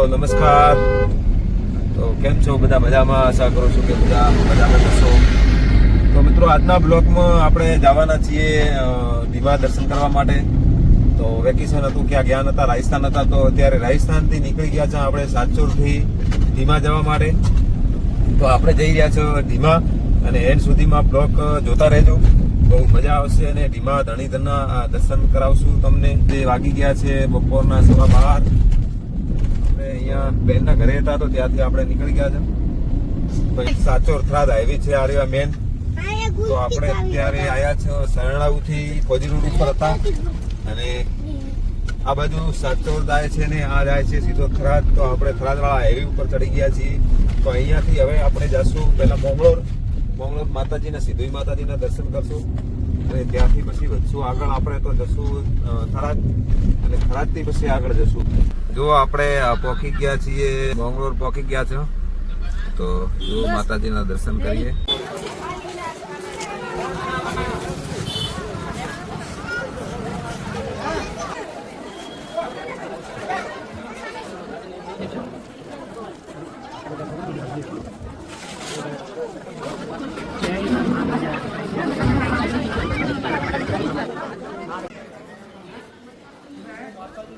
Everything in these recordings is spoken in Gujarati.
હલો નમસ્કાર. તો કેમ છો બધા? મજામાં? આશા કરું છું કે બધા? મજામાં જશો તો મિત્રો, આજના બ્લોગમાં આપણે જવાના છીએ ધીમા દર્શન કરવા માટે. તો વેકેશન હતું, ક્યાં ગયા નતા? રાજસ્થાન હતા તો અત્યારે રાજસ્થાનથી નીકળી ગયા છે આપણે સાતચોરથી ધીમા જવા માટે. તો આપણે જઈ રહ્યા છો ધીમા અને એન્ડ સુધીમાં બ્લોક જોતા રહેજો. બહુ મજા આવશે અને ધીમા ધણીધરના દર્શન કરાવશું તમને. જે વાગી ગયા છે બપોરના સવા બાર. અહીંયા બેનના ઘરે હતા તો ત્યાંથી આપણે નીકળી ગયા છે. સાચો થરાદ હાઈવે છે આ રહ્યો મેન તો આપણે અત્યારે આયા છે શરણાઉથી ફોજી રોડ ઉપર હતા. અને આ બાજુ સાચોર જાય છે ને આ જાય છે સીધો થરાદ. તો આપણે થરાદ વાળા હાઈવે ઉપર ચડી ગયા છીએ. તો અહીંયાથી હવે આપણે જશું પહેલા મોંગળોર મોંગળોર માતાજીના સિદ્ધિ માતાજીના દર્શન કરશું. અને ત્યાંથી પછી વધશું. આગળ આપણે તો જશું થરાદ. અને થરાદથી પછી આગળ જશું. જો આપણે પહોંચી ગયા છીએ, મોંગળોર પહોંચી ગયા છે, તો જો માતાજીના દર્શન કરીએ.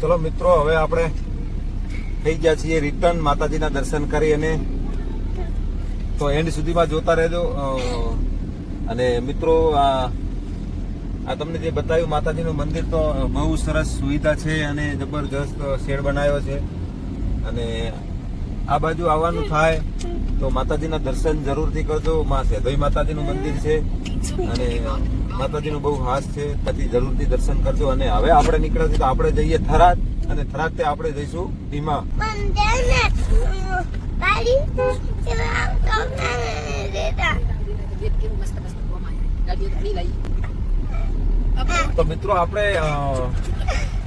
ચલો મિત્રો, હવે આપણે થઈ ગયા છીએ રિટર્ન માતાજીના દર્શન કરી અને તો એન્ડ સુધીમાં જોતા રહેજો. અને મિત્રો, આ આ તમને જે બતાવ્યું માતાજીનું મંદિર તો બહુ સરસ સુવિધા છે અને જબરજસ્ત શેડ બનાવ્યો છે. અને આ બાજુ આવવાનું થાય તો માતાજીના દર્શન જરૂરથી કરજો. માં સેદોઈ માતાજીનું મંદિર છે અને માતાજીનું બહુ હાસ છે પછી જરૂરથી દર્શન કરજો. અને હવે આપણે નીકળ્યા છીએ તો આપણે જઈએ થરાદ અને થરાદથી આપણે જઈશું ધીમા તો મિત્રો આપણે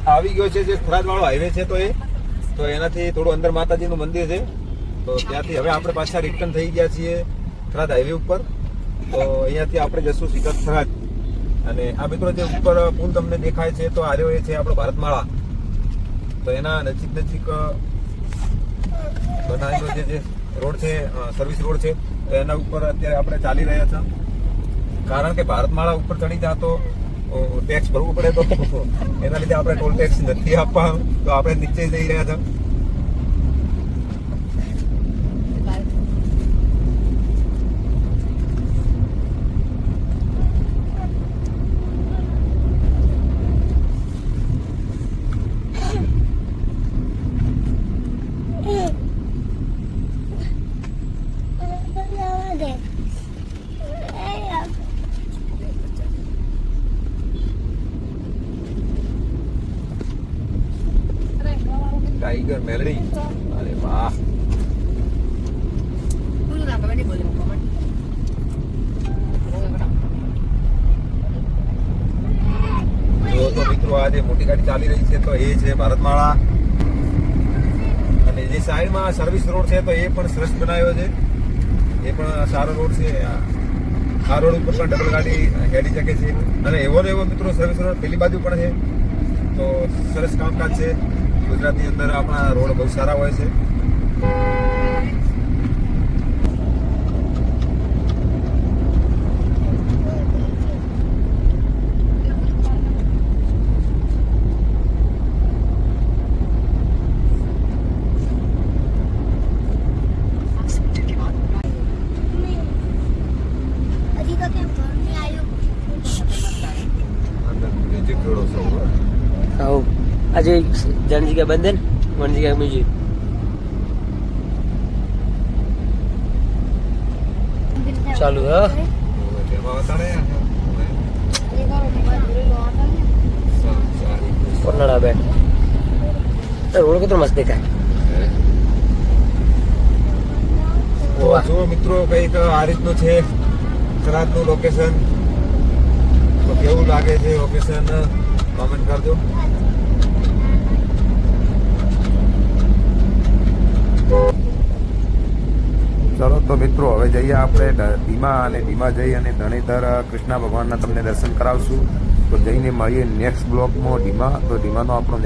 આવી ગયો છે જે થરાદ વાળો હાઈવે છે તો એ તો એનાથી થોડું અંદર માતાજીનું મંદિર છે. તો ત્યાંથી હવે આપણે પાછા રિટર્ન થઈ ગયા છીએ થરાદ હાઈવે ઉપર. તો અહીંયાથી આપણે જશું સીધા થરાદ. અને આ મિત્રો જે ઉપર પુલ તમને દેખાય છે તો આર્યો એ છે આપણો ભારતમાળા. તો એના નજીક નજીક બનાવેલો જે જે રોડ છે સર્વિસ રોડ છે તો એના ઉપર અત્યારે આપણે ચાલી રહ્યા છે કારણ કે ભારતમાળા ઉપર ચડી જા તો ટેક્સ ભરવું પડે તો. એના લીધે આપણે ટોલ ટેક્સ નથી આપવા તો આપણે નીચે જઈ રહ્યા છે ટાઈગર મેલડી અરે વાહ. જો તો મિત્રો, આ મોટી ગાડી ચાલી રહી છે તો એ છે ભારતમાળા. અને જે સાઈડમાં સર્વિસ રોડ છે તો એ પણ સરસ બનાવ્યો છે. એ પણ સારો રોડ છે. આ રોડ ઉપર પણ ડબલ ગાડી હેડી શકે છે. અને એવો ને એવો, મિત્રો સર્વિસ રોડ પેલી બાજુ પણ છે. તો સરસ કામકાજ છે. ગુજરાતની અંદર આપણા રોડ બહુ સારા હોય છે. આજે જાણી જગ્યા બંધ ને? વણ જગ્યા બીજી ચાલુ હા? વતાડે રોડ કેટલો મસ્ત દેખાય. જુઓ મિત્રો કંઈક આ રીતનું છે નું લોકેશન તો કેવું લાગે છે લોકેશન કોમેન્ટ કરજો. ચલો તો મિત્રો, હવે જઈએ આપણે ધીમા અને ધીમા જઈ અને ધણીધર કૃષ્ણ ભગવાનના તમને દર્શન કરાવશું. તો જઈને મળીએ નેક્સ્ટ બ્લોકમાં ધીમા, તો ધીમાનો આપણો